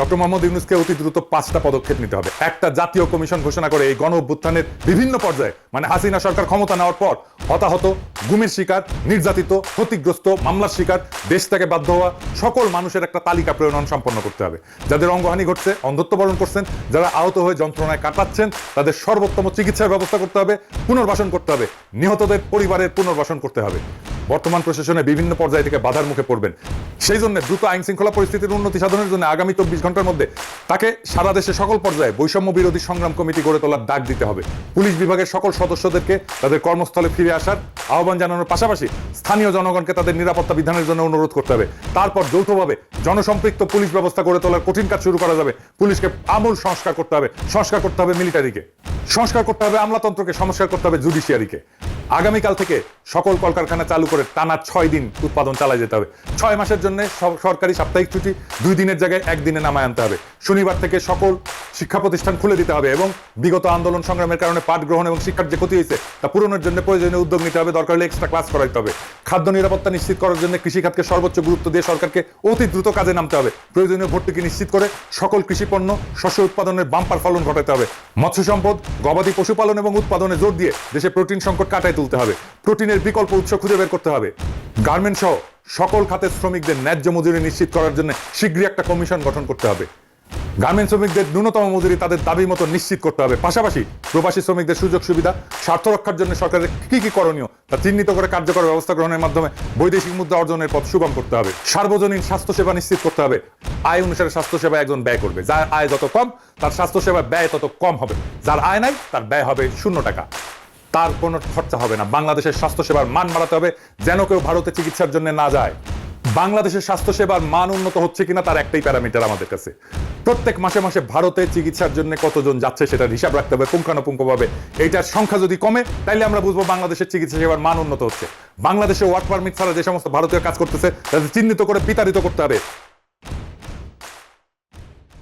Doctor Mohammad ইউনুসকে অতি দ্রুত পাঁচটা পদক্ষেপ নিতে হবে। একটা জাতীয় কমিশন ঘোষণা করে এই গণ অভ্যুত্থানের বিভিন্ন পর্যায়ে মানে হাসিনা সরকার ক্ষমতা নেওয়ার পর, হতাহত, গুমের শিকার, নির্যাতিত, ক্ষতিগ্রস্ত, মামলার শিকার, দেশ থেকে বাধ্য হওয়া সকল মানুষের একটা তালিকা প্রণয়ন সম্পন্ন করতে হবে। যাদের অঙ্গহানি ঘটছে অন্ধত্ব বরণ করছেন, যারা আহত হয়ে যন্ত্রণায় কাটাচ্ছেন, তাদের সর্বোত্তম চিকিৎসার ব্যবস্থা করতে হবে, পুনর্বাসন করতে হবে, নিহতদের পরিবারের পুনর্বাসন করতে হবে। বর্তমান প্রশাসনে বিভিন্ন পর্যায় থেকে বাধার মুখে পড়বেন। সেই জন্য দ্রুত আইন শৃঙ্খলা পরিস্থিতির উন্নতি সাধনের জন্য আগামী চব্বিশ ঘণ্টার মধ্যে তাকে সারা দেশে সকল পর্যায়ে বৈষম্য বিরোধী সংগ্রাম কমিটি গড়ে তোলার ডাক দিতে হবে। পুলিশ বিভাগের সকল সদস্যদেরকে তাদের কর্মস্থলে ফিরে আসার আহ্বান জানানোর পাশাপাশি স্থানীয় জনগণকে তাদের নিরাপত্তা বিধানের জন্য অনুরোধ করতে হবে। তারপর যৌথভাবে জনসম্পৃক্ত পুলিশ ব্যবস্থা গড়ে তোলার কঠিন কাজ শুরু করা যাবে। পুলিশকে আমূল সংস্কার করতে হবে। সংস্কার করতে হবে মিলিটারিকে। সংস্কার করতে হবে আমলাতন্ত্রকে, সংস্কার করতে হবে জুডিশিয়ারিকে। আগামীকাল থেকে সকল কলকারখানা চালু করে টানা ছয় দিন উৎপাদন চালায় যেতে হবে। ছয় মাসের জন্য সরকারি সাপ্তাহিক ছুটি, দুই দিনের জায়গায় একদিনে নামায় আনতে হবে। শনিবার থেকে সকল শিক্ষা প্রতিষ্ঠান খুলে দিতে হবে এবং বিগত আন্দোলন সংগ্রামের কারণে পাঠ গ্রহণ এবং শিক্ষার যে ক্ষতি হয়েছে, তা পূরণের জন্য প্রয়োজনীয় উদ্যোগ নিতে হবে, দরকার হলে এক্সট্রা ক্লাস করাইতে হবে। খাদ্য নিরাপত্তা নিশ্চিত করার জন্য কৃষিখাতকে সর্বোচ্চ গুরুত্ব দিয়ে সরকারকে অতি দ্রুত কাজে নামতে হবে। প্রয়োজনীয় ভর্তুকি নিশ্চিত করে সকল কৃষি পণ্য, শস্য উৎপাদনের বাম্পার ফলন ঘটাতে হবে। মৎস্য সম্পদ, গবাদি পশুপালন এবং উৎপাদনে জোর দিয়ে দেশে প্রোটিন সংকট কাটায় তুলতে হবে। প্রোটিনের বিকল্প উৎস খুঁজে বের করতে হবে। গার্মেন্ট সহ সকল খাতের শ্রমিকদের ন্যায্য মজুরি নিশ্চিত করার জন্য শীঘ্রই একটা কমিশন গঠন করতে হবে। গার্মেন্ট শ্রমিকদের ন্যূনতম মজুরি তাদের দাবি মতো নিশ্চিত করতে হবে। পাশাপাশি প্রবাসী শ্রমিকদের সুযোগ সুবিধা, স্বার্থ রক্ষার জন্য সরকারের কি কি করণীয় তা চিহ্নিত করে কার্যকর ব্যবস্থা গ্রহণের মাধ্যমে বৈদেশিক মুদ্রা অর্জনের পথ সুগম করতে হবে। সার্বজনীন স্বাস্থ্যসেবা নিশ্চিত করতে হবে। আয় অনুসারে স্বাস্থ্যসেবা একজন ব্যয় করবে। যার আয় যত কম, তার স্বাস্থ্যসেবা ব্যয় তত কম হবে। যার আয় নাই, তার ব্যয় হবে শূন্য টাকা। তার কোনো খরচা হবে না। বাংলাদেশের স্বাস্থ্যসেবার মান বাড়াতে হবে। যেন কেউ ভারতে চিকিৎসার জন্য না যায়। বাংলাদেশের স্বাস্থ্যসেবার মান উন্নত হচ্ছে কিনা তার একটাই প্যারামিটার আমাদের কাছে। প্রত্যেক মাসে মাসে ভারতে চিকিৎসার জন্য কতজন যাচ্ছে সেটার হিসাব রাখতে হবে পুঙ্খানুপুঙ্খভাবে। এইটার সংখ্যা যদি কমে, তাইলে আমরা বুঝব বাংলাদেশের চিকিৎসা সেবার মান উন্নত হচ্ছে। বাংলাদেশে ওয়ার্ক পারমিট ছাড়া যে সমস্ত ভারতীয় কাজ করতেছে, তাদের চিহ্নিত করে বিতাড়িত করতে হবে।